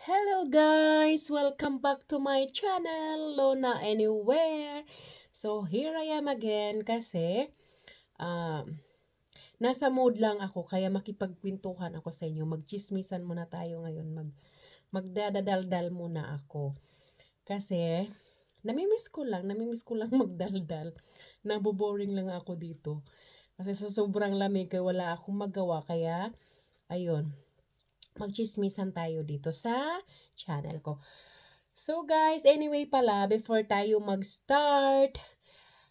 Hello guys! Welcome back to my channel, Lona Anywhere. So, here I am again kasi um, nasa mood lang ako kaya makipagkwentuhan ako sa inyo. Magchismisan muna tayo ngayon. Mag, magdadadaldal muna ako. Kasi, namimiss ko lang, namimiss ko lang magdaldal. Naboboring lang ako dito. Kasi sa sobrang lamig, kaya wala akong magawa. Kaya, ayun, magchismisan tayo dito sa channel ko. So guys, anyway pala, before tayo mag-start,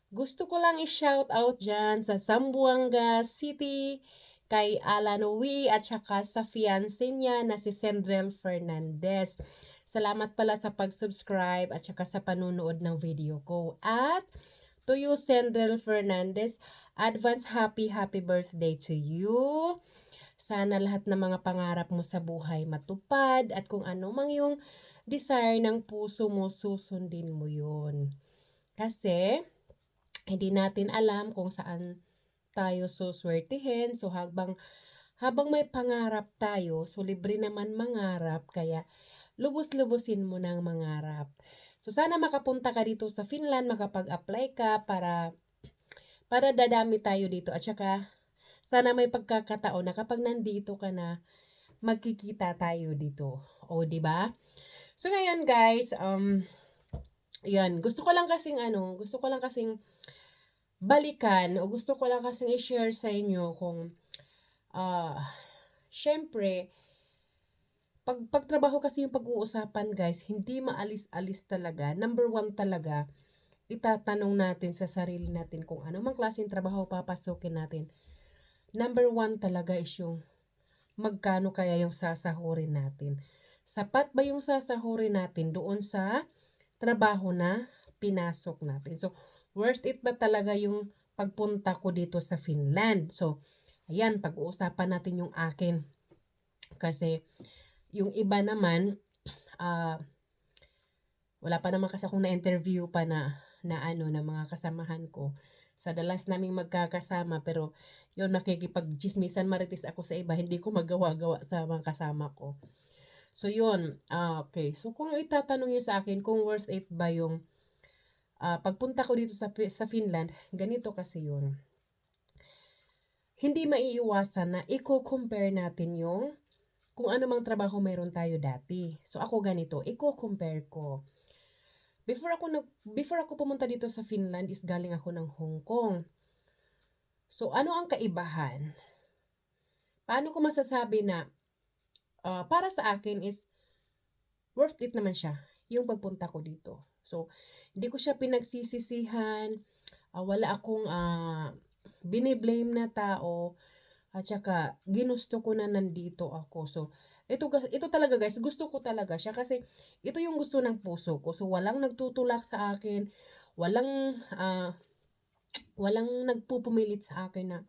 gusto ko lang i-shout out dyan sa Zamboanga City, kay Alan Uwi at saka sa fiancé niya na si Sendrel Fernandez. Salamat pala sa pag-subscribe at saka sa panunood ng video ko. At to you, Sendrel Fernandez, advance happy happy birthday to you. Sana lahat ng mga pangarap mo sa buhay matupad at kung ano mang yung desire ng puso mo, susundin mo yun. Kasi, hindi natin alam kung saan tayo suswertihin. So, habang, habang may pangarap tayo, so libre naman mangarap, kaya lubos-lubusin mo ng mangarap. So, sana makapunta ka dito sa Finland, makapag-apply ka para para dadami tayo dito at saka sana may pagkakataon na kapag nandito ka na, magkikita tayo dito. O, di ba? So, ngayon guys, um, yan, gusto ko lang kasing ano, gusto ko lang kasing balikan o gusto ko lang kasing i-share sa inyo kung, ah, uh, syempre, pag pagtrabaho kasi yung pag-uusapan guys, hindi maalis-alis talaga. Number one talaga, itatanong natin sa sarili natin kung ano mang klaseng trabaho papasukin natin number one talaga is yung magkano kaya yung sasahurin natin. Sapat ba yung sasahurin natin doon sa trabaho na pinasok natin? So, worth it ba talaga yung pagpunta ko dito sa Finland? So, ayan, pag-uusapan natin yung akin. Kasi, yung iba naman, uh, wala pa naman kasi akong na-interview pa na, na ano, na mga kasamahan ko sa dalas naming magkakasama pero yun nakikipag-chismisan marites ako sa iba hindi ko magawa-gawa sa mga kasama ko so yun uh, okay so kung itatanong niyo sa akin kung worth it ba yung uh, pagpunta ko dito sa, sa Finland ganito kasi yun hindi maiiwasan na i-compare natin yung kung ano mang trabaho mayroon tayo dati. So ako ganito, i-compare ko Before ako nag before ako pumunta dito sa Finland is galing ako ng Hong Kong. So ano ang kaibahan? Paano ko masasabi na uh, para sa akin is worth it naman siya yung pagpunta ko dito. So hindi ko siya pinagsisisihan, uh, wala akong uh, biniblame na tao at saka ginusto ko na nandito ako. So ito, ito talaga guys, gusto ko talaga siya kasi ito yung gusto ng puso ko. So, walang nagtutulak sa akin, walang, uh, walang nagpupumilit sa akin na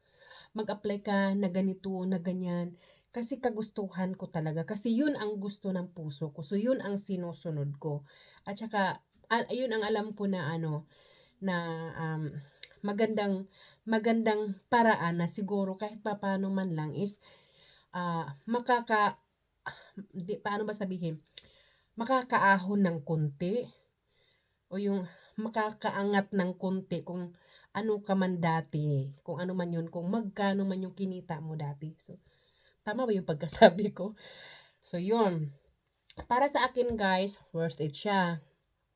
mag-apply ka na ganito, na ganyan. Kasi kagustuhan ko talaga. Kasi yun ang gusto ng puso ko. So, yun ang sinusunod ko. At saka, yun ang alam ko na ano, na um, magandang magandang paraan na siguro kahit papaano man lang is uh, makaka di, paano ba sabihin, makakaahon ng konti o yung makakaangat ng konti kung ano ka man dati, kung ano man yun, kung magkano man yung kinita mo dati. So, tama ba yung pagkasabi ko? So, yun. Para sa akin, guys, worth it siya.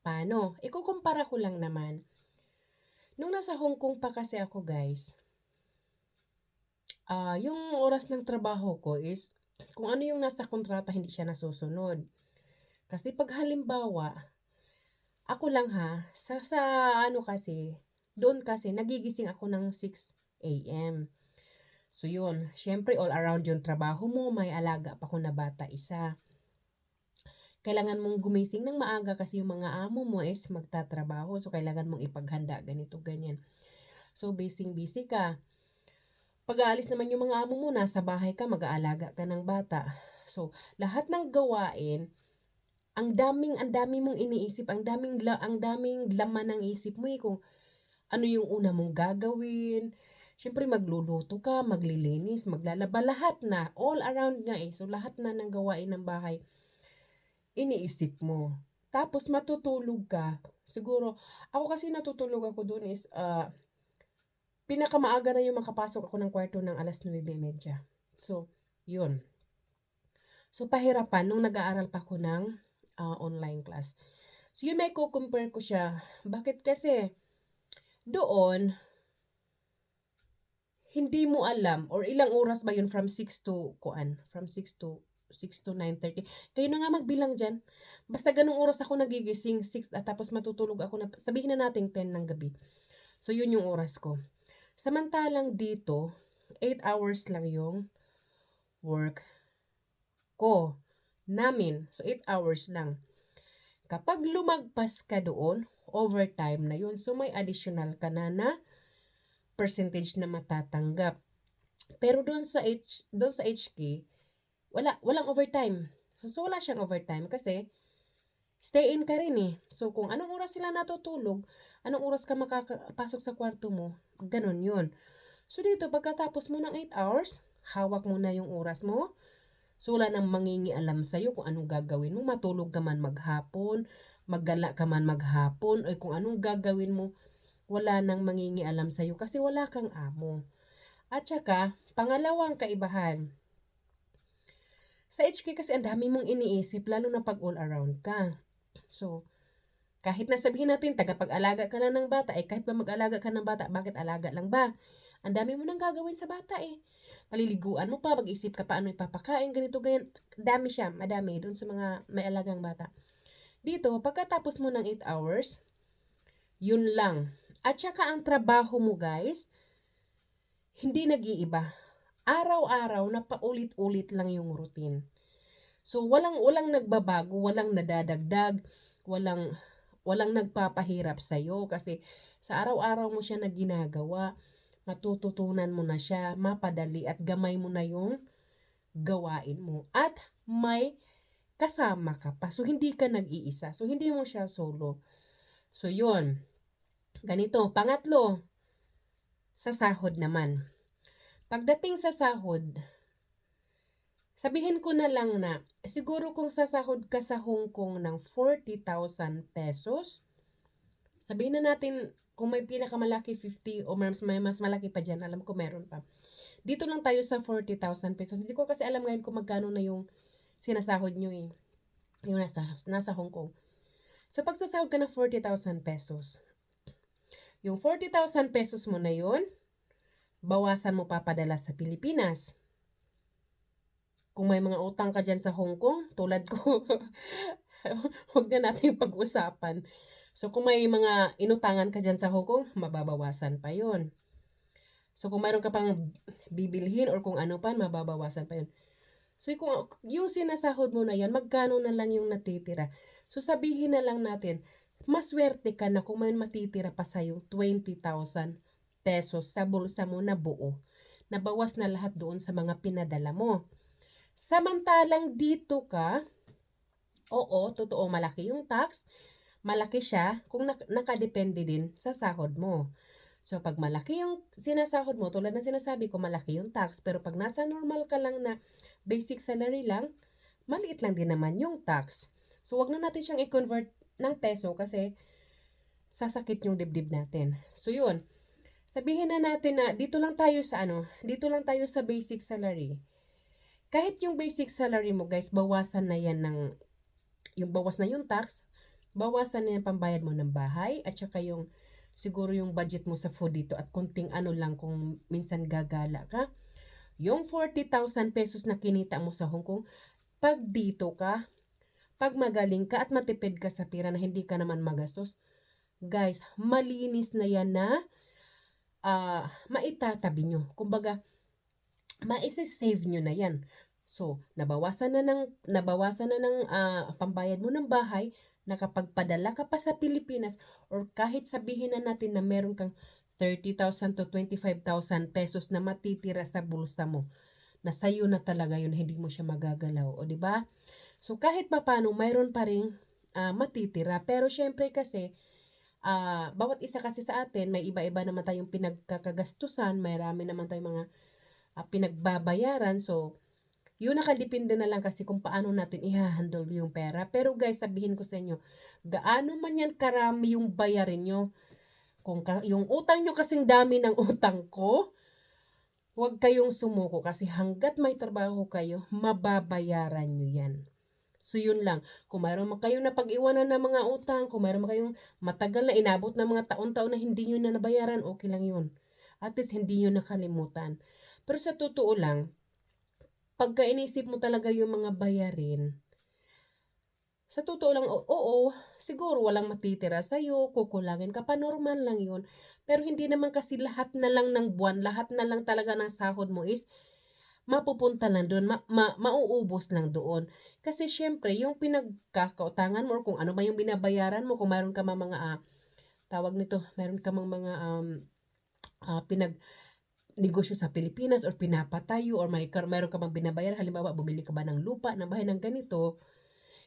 Paano? Ikukumpara ko lang naman. Nung nasa Hong Kong pa kasi ako, guys, uh, yung oras ng trabaho ko is kung ano yung nasa kontrata hindi siya nasusunod. Kasi pag halimbawa, ako lang ha, sa, sa ano kasi, doon kasi nagigising ako ng 6 a.m. So yun, syempre all around yung trabaho mo, may alaga pa ko na bata isa. Kailangan mong gumising ng maaga kasi yung mga amo mo is magtatrabaho. So kailangan mong ipaghanda, ganito, ganyan. So busy-busy ka pag-aalis naman yung mga amo mo, nasa bahay ka, mag-aalaga ka ng bata. So, lahat ng gawain, ang daming, ang daming mong iniisip, ang daming, ang daming laman ng isip mo eh, kung ano yung una mong gagawin. Siyempre, magluluto ka, maglilinis, maglalaba, lahat na. All around nga eh. So, lahat na ng gawain ng bahay. iniisip mo. Tapos matutulog ka. Siguro, ako kasi natutulog ako doon is, ah, pinakamaaga na yung makapasok ako ng kwarto ng alas 9.30. So, yun. So, pahirapan nung nag-aaral pa ako ng ah, online class. So, yun may ko-compare ko siya. Bakit kasi, doon, hindi mo alam or ilang oras ba yun from 6 to kuan from 6 to 6 to 9.30 kayo na nga magbilang dyan. Basta ganung oras ako nagigising 6 at tapos matutulog ako na sabihin na natin 10 ng gabi. So yun yung oras ko. Samantalang dito 8 hours lang yung work ko namin. So 8 hours lang kapag lumagpas ka doon overtime na yun so may additional ka na na percentage na matatanggap. Pero doon sa H, doon sa HK, wala walang overtime. So wala siyang overtime kasi stay in ka rin eh. So kung anong oras sila natutulog, anong oras ka makapasok sa kwarto mo, ganun 'yun. So dito pagkatapos mo ng 8 hours, hawak mo na yung oras mo. So wala nang mangingialam sa iyo kung anong gagawin mo, matulog ka man maghapon, maggala ka man maghapon, o kung anong gagawin mo wala nang mangingialam sa'yo kasi wala kang amo. At saka, pangalawang kaibahan, sa HK kasi ang dami mong iniisip, lalo na pag all around ka. So, kahit na sabihin natin, tagapag-alaga ka lang ng bata, eh kahit ba mag-alaga ka ng bata, bakit alaga lang ba? Ang dami mo nang gagawin sa bata eh. Paliliguan mo pa, mag-isip ka paano ipapakain, ganito, ganyan. Dami siya, madami, doon sa mga may alagang bata. Dito, pagkatapos mo ng 8 hours, yun lang. At saka ang trabaho mo guys, hindi nag-iiba. Araw-araw na paulit-ulit lang yung routine. So walang walang nagbabago, walang nadadagdag, walang walang nagpapahirap sa iyo kasi sa araw-araw mo siya na ginagawa, matututunan mo na siya, mapadali at gamay mo na yung gawain mo. At may kasama ka pa. So hindi ka nag-iisa. So hindi mo siya solo. So yun. Ganito, pangatlo, sa sahod naman. Pagdating sa sahod, sabihin ko na lang na, siguro kung sasahod ka sa Hong Kong ng 40,000 pesos, sabihin na natin, kung may pinakamalaki 50 o mas, may mas malaki pa dyan, alam ko meron pa. Dito lang tayo sa 40,000 pesos. Hindi ko kasi alam ngayon kung magkano na yung sinasahod nyo eh. Yung nasa, nasa Hong Kong. So, pag sasahod ka ng 40,000 pesos, yung 40,000 pesos mo na yon, bawasan mo papadala sa Pilipinas. Kung may mga utang ka dyan sa Hong Kong, tulad ko, huwag na natin pag-usapan. So, kung may mga inutangan ka dyan sa Hong Kong, mababawasan pa yon. So, kung mayroon ka pang bibilhin or kung ano pa, mababawasan pa yon. So, kung yung sinasahod mo na yan, magkano na lang yung natitira? So, sabihin na lang natin, maswerte ka na kung may matitira pa sa'yo 20,000 pesos sa bulsa mo na buo. Nabawas na lahat doon sa mga pinadala mo. Samantalang dito ka, oo, totoo, malaki yung tax. Malaki siya kung nak- nakadepende din sa sahod mo. So, pag malaki yung sinasahod mo, tulad ng sinasabi ko, malaki yung tax. Pero pag nasa normal ka lang na basic salary lang, maliit lang din naman yung tax. So, wag na natin siyang i-convert ng peso kasi sasakit yung dibdib natin. So yun, sabihin na natin na dito lang tayo sa ano, dito lang tayo sa basic salary. Kahit yung basic salary mo guys, bawasan na yan ng, yung bawas na yung tax, bawasan na pambayad mo ng bahay, at saka yung, siguro yung budget mo sa food dito at kunting ano lang kung minsan gagala ka. Yung 40,000 pesos na kinita mo sa Hong Kong, pag dito ka, pag magaling ka at matipid ka sa pera na hindi ka naman magastos, guys, malinis na yan na uh, maitatabi nyo. Kumbaga, maisisave nyo na yan. So, nabawasan na ng, nabawasan na ng uh, pambayad mo ng bahay, nakapagpadala ka pa sa Pilipinas, or kahit sabihin na natin na meron kang 30,000 to 25,000 pesos na matitira sa bulsa mo, na sa'yo na talaga yun, hindi mo siya magagalaw. O, di ba? So kahit papano mayroon pa ring uh, matitira. Pero syempre kasi uh, bawat isa kasi sa atin may iba-iba naman tayong pinagkakagastusan, may rami naman tayong mga uh, pinagbabayaran. So yun nakadepende na lang kasi kung paano natin i-handle yung pera. Pero guys, sabihin ko sa inyo, gaano man yan karami yung bayarin nyo. Kung ka, yung utang nyo kasing dami ng utang ko, huwag kayong sumuko kasi hanggat may trabaho kayo, mababayaran nyo yan. So yun lang, kung mayroon man kayong napag-iwanan ng mga utang, kung mayroon man kayong matagal na inabot ng mga taon-taon na hindi nyo na nabayaran, okay lang yun. At least hindi nyo nakalimutan. Pero sa totoo lang, pagka inisip mo talaga yung mga bayarin, sa totoo lang, oo, siguro walang matitira sa'yo, kukulangin ka pa, normal lang yun. Pero hindi naman kasi lahat na lang ng buwan, lahat na lang talaga ng sahod mo is mapupunta lang doon, ma- ma- mauubos lang doon. Kasi syempre, yung pinagkakautangan mo or kung ano ba yung binabayaran mo, kung mayroon ka mga, mga ah, tawag nito, mayroon ka mga, mga um, ah, pinag negosyo sa Pilipinas or pinapatayo or may mayroon ka bang binabayaran? Halimbawa bumili ka ba ng lupa ng bahay ng ganito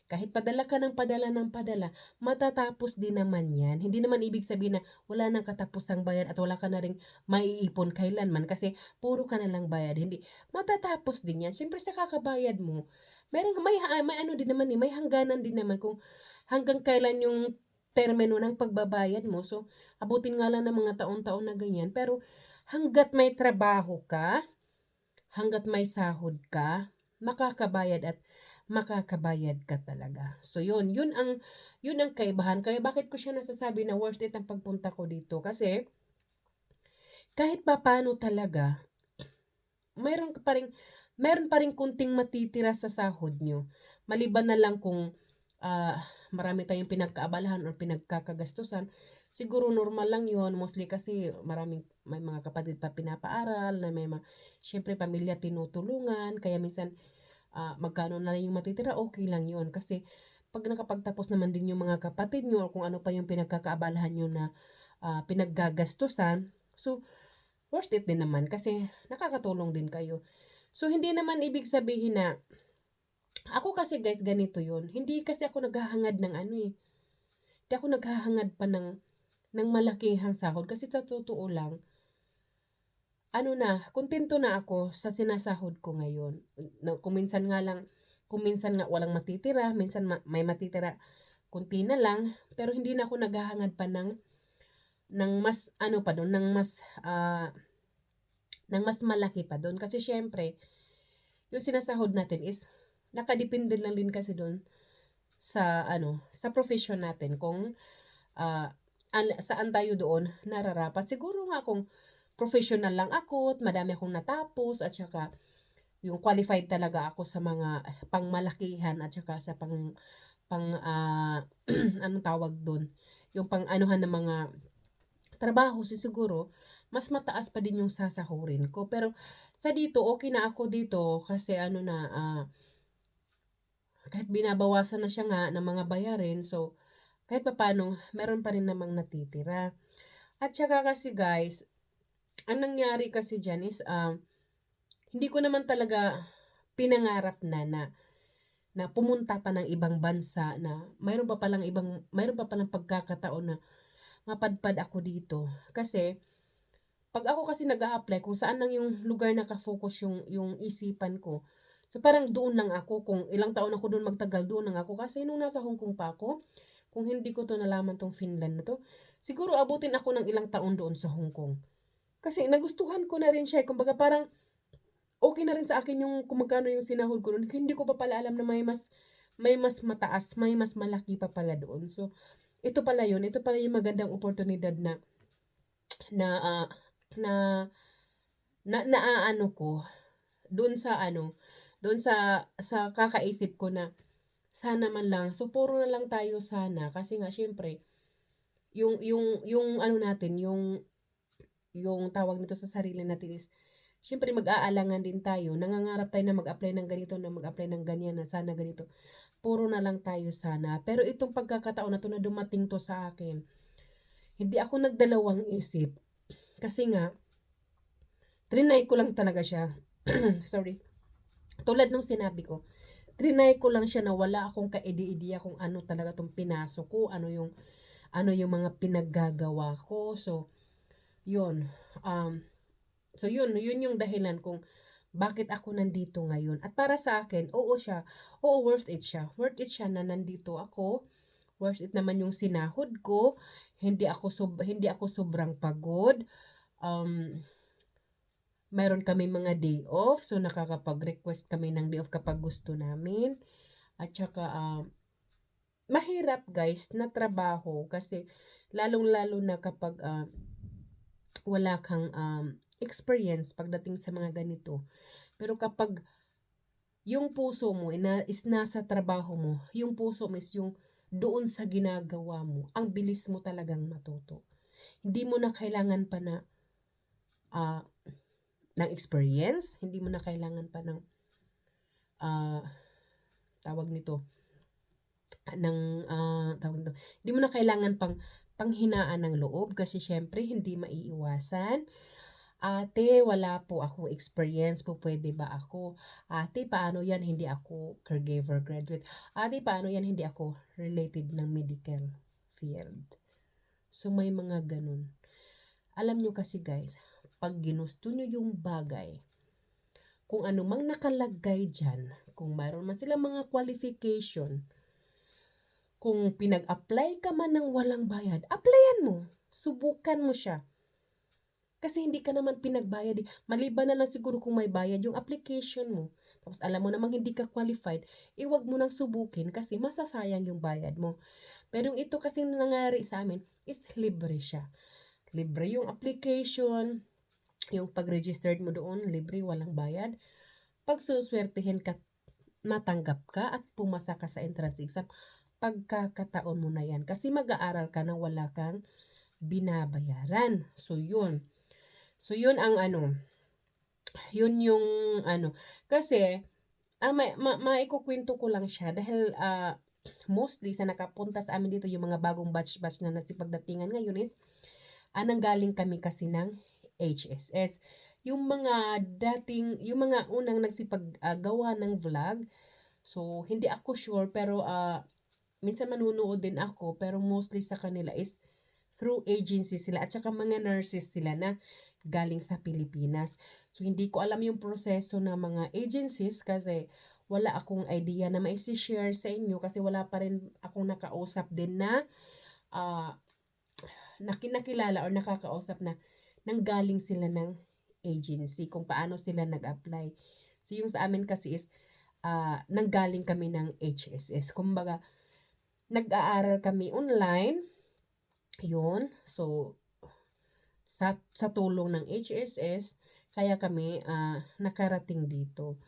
kahit padala ka ng padala ng padala matatapos din naman yan. Hindi naman ibig sabihin na wala nang katapusang bayad at wala ka na ring maiipon kailanman kasi puro ka na lang bayad. Hindi matatapos din yan. Siyempre sa kakabayad mo meron may, may ano din naman eh, may hangganan din naman kung hanggang kailan yung termino ng pagbabayad mo. So abutin nga lang ng mga taon-taon na ganyan. Pero hanggat may trabaho ka, hanggat may sahod ka, makakabayad at makakabayad ka talaga. So yun, yun ang yun ang kaibahan. Kaya bakit ko siya nasasabi na worth it ang pagpunta ko dito kasi kahit pa paano talaga mayroon ka pa rin meron pa rin kunting matitira sa sahod nyo. Maliban na lang kung ah, marami tayong pinagkaabalahan or pinagkakagastusan, siguro normal lang yon mostly kasi maraming may mga kapatid pa pinapaaral na may mga syempre pamilya tinutulungan kaya minsan ah, magkano na lang yung matitira okay lang yon kasi pag nakapagtapos naman din yung mga kapatid nyo or kung ano pa yung pinagkakaabalahan nyo na ah, pinaggagastusan so worth it din naman kasi nakakatulong din kayo. So hindi naman ibig sabihin na ako kasi guys ganito yun. Hindi kasi ako naghahangad ng ano eh. Hindi ako naghahangad pa ng ng malakihang sahod kasi sa totoo lang ano na, kontento na ako sa sinasahod ko ngayon. Na, kung minsan nga lang, kung minsan nga walang matitira, minsan ma- may matitira, kunti na lang, pero hindi na ako naghahangad pa ng, ng mas, ano pa doon, ng mas, ah, ng mas malaki pa doon. Kasi syempre, yung sinasahod natin is, nakadepende lang din kasi doon sa, ano, sa profession natin. Kung, ah, an- saan tayo doon nararapat. Siguro nga kung professional lang ako at madami akong natapos at saka yung qualified talaga ako sa mga pangmalakihan at saka sa pang pang ah, anong tawag doon yung pang anuhan ng mga trabaho si siguro mas mataas pa din yung sasahurin ko pero sa dito okay na ako dito kasi ano na ah, kahit binabawasan na siya nga ng mga bayarin so kahit papaano meron pa rin namang natitira. At saka kasi guys ang nangyari kasi dyan is, um, hindi ko naman talaga pinangarap na na na pumunta pa ng ibang bansa na mayroon pa palang ibang mayroon pa palang pagkakataon na mapadpad ako dito. Kasi pag ako kasi nag-a-apply kung saan lang yung lugar nakafocus yung yung isipan ko so parang doon lang ako. Kung ilang taon ako doon magtagal doon lang ako. Kasi nung nasa Hong Kong pa ako kung hindi ko to nalaman tong Finland na to siguro abutin ako ng ilang taon doon sa Hong Kong kasi nagustuhan ko na rin siya. eh. Kumbaga parang okay na rin sa akin yung kung magkano yung sinahod ko noon. Hindi ko pa pala alam na may mas may mas mataas, may mas malaki pa pala doon. So, ito pala yun. Ito pala yung magandang oportunidad na na ah, na na naaano ko doon sa ano, doon sa sa kakaisip ko na sana man lang. So, puro na lang tayo sana kasi nga syempre yung yung yung ano natin, yung yung tawag nito sa sarili natin is, syempre mag-aalangan din tayo. Nangangarap tayo na mag-apply ng ganito, na mag-apply ng ganyan, na sana ganito. Puro na lang tayo sana. Pero itong pagkakataon na to na dumating to sa akin, hindi ako nagdalawang isip. Kasi nga, trinay ko lang talaga siya. Sorry. Tulad nung sinabi ko, trinay ko lang siya na wala akong kaide-ideya kung ano talaga tong pinasok ko, ano yung ano yung mga pinaggagawa ko. So, yun. Um, so yun, yun yung dahilan kung bakit ako nandito ngayon. At para sa akin, oo siya, oo worth it siya. Worth it siya na nandito ako. Worth it naman yung sinahod ko. Hindi ako sob hindi ako sobrang pagod. Um, mayroon kami mga day off, so nakakapag-request kami ng day off kapag gusto namin. At saka, um, mahirap guys na trabaho kasi lalong-lalo na kapag uh, wala kang um, experience pagdating sa mga ganito. Pero kapag yung puso mo ina, is nasa trabaho mo, yung puso mo is yung doon sa ginagawa mo, ang bilis mo talagang matuto. Hindi mo na kailangan pa na uh, ng experience, hindi mo na kailangan pa ng uh, tawag nito ng uh, tawag nito. Hindi mo na kailangan pang panghinaan ng loob kasi syempre hindi maiiwasan. Ate, wala po akong experience po, pwede ba ako? Ate, paano yan? Hindi ako caregiver graduate. Ate, paano yan? Hindi ako related ng medical field. So, may mga ganun. Alam nyo kasi guys, pag ginusto nyo yung bagay, kung ano mang nakalagay dyan, kung mayroon man silang mga qualification, kung pinag-apply ka man ng walang bayad, applyan mo. Subukan mo siya. Kasi hindi ka naman pinagbayad. Eh. Maliban na lang siguro kung may bayad yung application mo. Tapos alam mo namang hindi ka qualified, iwag mo nang subukin kasi masasayang yung bayad mo. Pero yung ito kasi nangyari sa amin is libre siya. Libre yung application, yung pag-registered mo doon, libre, walang bayad. Pag suswertihin ka, matanggap ka at pumasa ka sa entrance exam, pagkakataon mo na yan. Kasi mag-aaral ka na wala kang binabayaran. So, yun. So, yun ang ano, yun yung ano. Kasi, ah, may, ma, maikukwento ko lang siya dahil uh, mostly sa nakapunta sa amin dito yung mga bagong batch-batch na nasipagdatingan ngayon is, anang galing kami kasi ng HSS. Yung mga dating, yung mga unang nagsipaggawa uh, ng vlog, so hindi ako sure pero uh, minsan manunood din ako pero mostly sa kanila is through agency sila at saka mga nurses sila na galing sa Pilipinas. So hindi ko alam yung proseso ng mga agencies kasi wala akong idea na mai-share sa inyo kasi wala pa rin akong nakausap din na uh, nakinakilala or nakakausap na nanggaling sila ng agency, kung paano sila nag-apply. So, yung sa amin kasi is, uh, nanggaling kami ng HSS. Kumbaga, nag-aaral kami online. Yun. So, sa, sa tulong ng HSS, kaya kami uh, nakarating dito.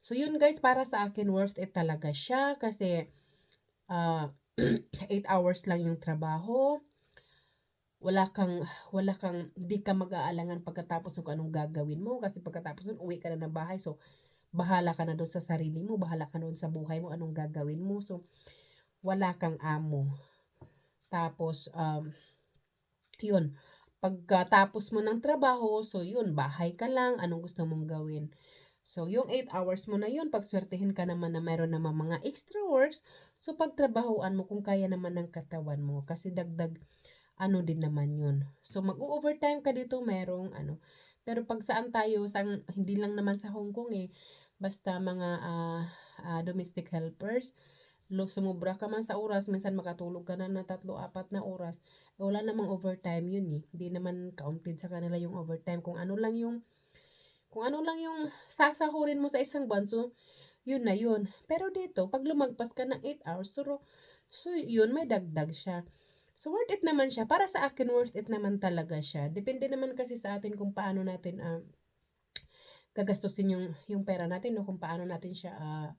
So, yun guys, para sa akin, worth it talaga siya kasi uh, 8 hours lang yung trabaho wala kang wala kang di ka mag-aalangan pagkatapos ng anong gagawin mo kasi pagkatapos nun uwi ka na ng bahay. So bahala ka na doon sa sarili mo bahala ka doon sa buhay mo anong gagawin mo. So wala kang amo. Tapos um yun pagkatapos mo ng trabaho so yun bahay ka lang anong gusto mong gawin? So, yung 8 hours mo na yun, pagswertehin ka naman na meron naman mga extra works, so pagtrabahoan mo kung kaya naman ng katawan mo. Kasi dagdag ano din naman yun. So, mag-overtime ka dito, merong ano. Pero pag saan tayo, sang, hindi lang naman sa Hong Kong eh, basta mga uh, uh, domestic helpers, lo sumubra ka man sa oras, minsan makatulog ka na na tatlo, apat na oras, eh, wala namang overtime yun eh. Hindi naman counted sa kanila yung overtime. Kung ano lang yung, kung ano lang yung sasahurin mo sa isang buwan, so, yun na yun. Pero dito, pag lumagpas ka ng 8 hours, so, so yun, may dagdag siya. So, worth it naman siya. Para sa akin, worth it naman talaga siya. Depende naman kasi sa atin kung paano natin uh, gagastusin yung, yung pera natin, no? kung paano natin siya uh,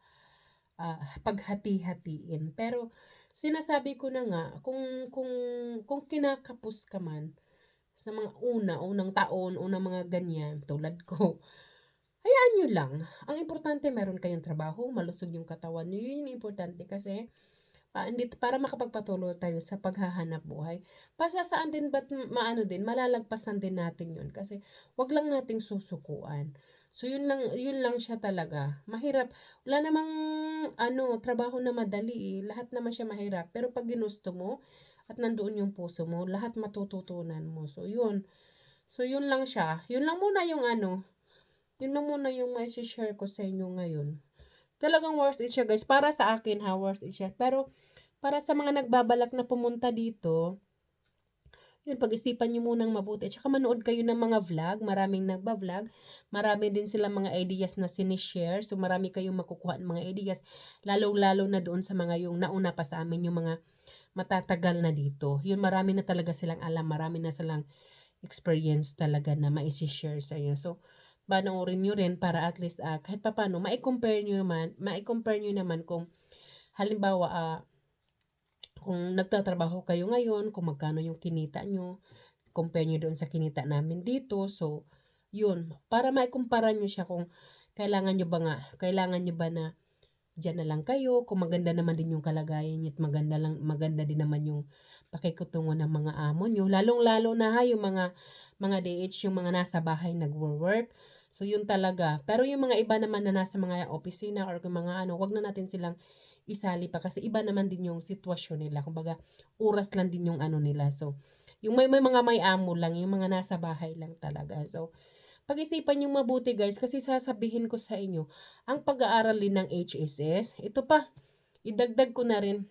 uh, paghati-hatiin. Pero, sinasabi ko na nga, kung, kung, kung kinakapos ka man, sa mga una, unang taon, unang mga ganyan, tulad ko, hayaan nyo lang. Ang importante, meron kayong trabaho, malusog yung katawan nyo. Yun yung importante kasi, uh, hindi, para makapagpatuloy tayo sa paghahanap buhay. Pasasaan din ba't maano din, malalagpasan din natin yun. Kasi wag lang nating susukuan. So yun lang, yun lang siya talaga. Mahirap. Wala namang ano, trabaho na madali eh. Lahat naman siya mahirap. Pero pag ginusto mo, at nandoon yung puso mo, lahat matututunan mo. So yun. So yun lang siya. Yun lang muna yung ano, Yun lang muna yung may share ko sa inyo ngayon. Talagang worth it siya guys. Para sa akin ha, worth it siya. Pero para sa mga nagbabalak na pumunta dito, yun, pag-isipan nyo munang mabuti. At saka manood kayo ng mga vlog. Maraming nagba-vlog. Marami din sila mga ideas na sinishare. So, marami kayong makukuha ng mga ideas. Lalo-lalo na doon sa mga yung nauna pa sa amin, yung mga matatagal na dito. Yun, marami na talaga silang alam. Marami na silang experience talaga na maisi-share sa iyo. So, panoorin nyo rin para at least uh, kahit papano, ma-compare nyo naman, ma-compare nyo naman kung halimbawa, uh, kung nagtatrabaho kayo ngayon, kung magkano yung kinita nyo, compare nyo doon sa kinita namin dito. So, yun, para maikumpara nyo siya kung kailangan nyo ba nga, kailangan nyo ba na dyan na lang kayo, kung maganda naman din yung kalagayan nyo at maganda, lang, maganda din naman yung pakikutungo ng mga amo nyo. Lalong-lalo na ha, yung mga, mga DH, yung mga nasa bahay nagwo-work. So, yun talaga. Pero yung mga iba naman na nasa mga opisina or mga ano, wag na natin silang isali pa kasi iba naman din yung sitwasyon nila. Kumbaga, oras lang din yung ano nila. So, yung may, may mga may amo lang, yung mga nasa bahay lang talaga. So, pag-isipan yung mabuti guys kasi sasabihin ko sa inyo, ang pag-aaral din ng HSS, ito pa, idagdag ko na rin,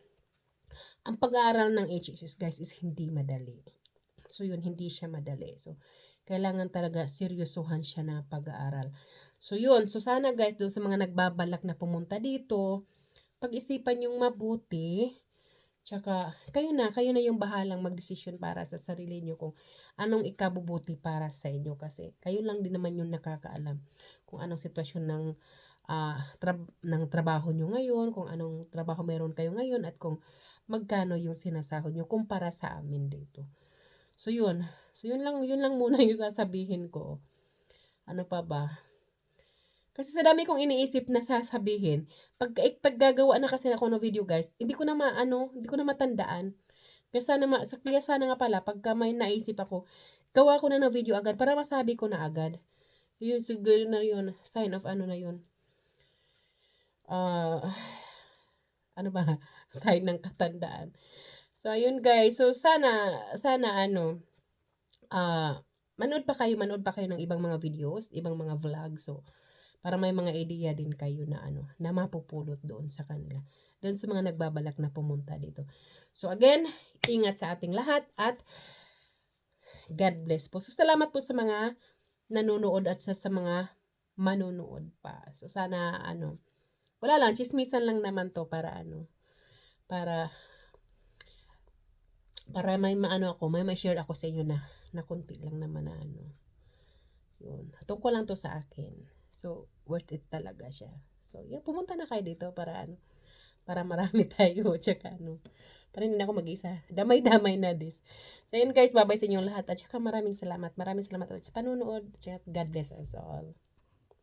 ang pag-aaral ng HSS guys is hindi madali. So, yun, hindi siya madali. So, kailangan talaga seryosohan siya na pag-aaral. So, yun. So, sana guys, doon sa mga nagbabalak na pumunta dito, pag-isipan yung mabuti. Tsaka, kayo na, kayo na yung bahalang magdesisyon para sa sarili nyo kung anong ikabubuti para sa inyo. Kasi, kayo lang din naman yung nakakaalam kung anong sitwasyon ng, uh, tra- ng trabaho nyo ngayon, kung anong trabaho meron kayo ngayon, at kung magkano yung sinasahod nyo kumpara sa amin dito. So, yun. So, yun lang, yun lang muna yung sasabihin ko. Ano pa ba? Kasi sa dami kong iniisip na sasabihin, pag, eh, pag gagawa na kasi ako ng video guys, hindi ko na maano, hindi ko na matandaan. Kaya sana, ma, kaya sana nga pala, pagka may naisip ako, gawa ko na ng video agad para masabi ko na agad. Yun, siguro na yun, sign of ano na yun. Uh, ano ba? sign ng katandaan. So, ayun guys. So, sana, sana ano, uh, manood pa kayo, manood pa kayo ng ibang mga videos, ibang mga vlogs. So, para may mga idea din kayo na ano, na mapupulot doon sa kanila. Doon sa mga nagbabalak na pumunta dito. So again, ingat sa ating lahat at God bless po. So salamat po sa mga nanonood at sa, sa mga manunood pa. So sana ano, wala lang, chismisan lang naman to para ano, para para may maano ako, may may share ako sa inyo na na konti lang naman na ano. Yun. Tungkol lang to sa akin. So, worth it talaga siya. So, yan, pumunta na kayo dito para ano, para marami tayo, tsaka ano, para hindi na ako mag-isa. Damay-damay na this. So, yun guys, babay sa inyo lahat. At saka maraming salamat. Maraming salamat ulit sa panunood. At God bless us all.